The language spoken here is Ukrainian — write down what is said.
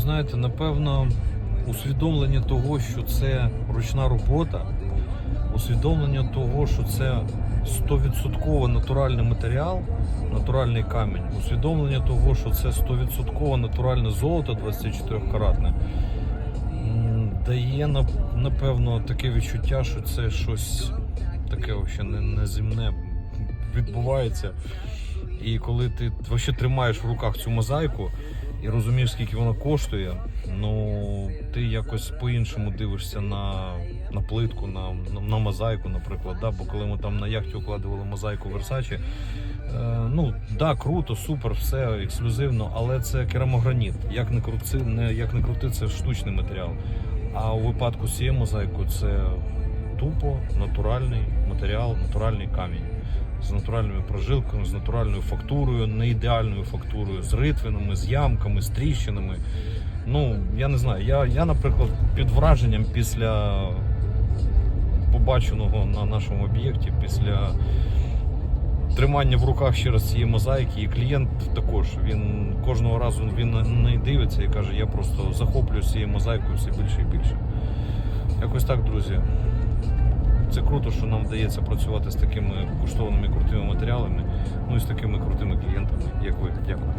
знаєте, напевно, усвідомлення того, що це ручна робота, усвідомлення того, що це 100% натуральний матеріал, натуральний камінь, усвідомлення того, що це 100% натуральне золото 24-каратне, дає напевно таке відчуття, що це щось таке взагалі неземне відбувається. І коли ти тримаєш в руках цю мозаїку і розумієш, скільки вона коштує, ну ти якось по-іншому дивишся на, на плитку, на, на, мозаїку, наприклад. Да? Бо коли ми там на яхті укладували мозаїку Versace, е, ну да, круто, супер, все ексклюзивно, але це керамограніт. Як не крути, не, як не крути, це штучний матеріал. А у випадку з цією мозаїкою це тупо натуральний матеріал, натуральний камінь з натуральними прожилками, з натуральною фактурою, не ідеальною фактурою, з ритвинами, з ямками, з тріщинами. Ну, я не знаю. Я, я наприклад, під враженням після побаченого на нашому об'єкті, після тримання в руках ще раз цієї мозаїки, і клієнт також він кожного разу він на неї дивиться і каже, я просто захоплююсь цією мозаїкою все більше і більше. Якось так, друзі. Це круто, що нам вдається працювати з такими коштовними крутими матеріалами, ну і з такими крутими клієнтами, як ви. Дякую.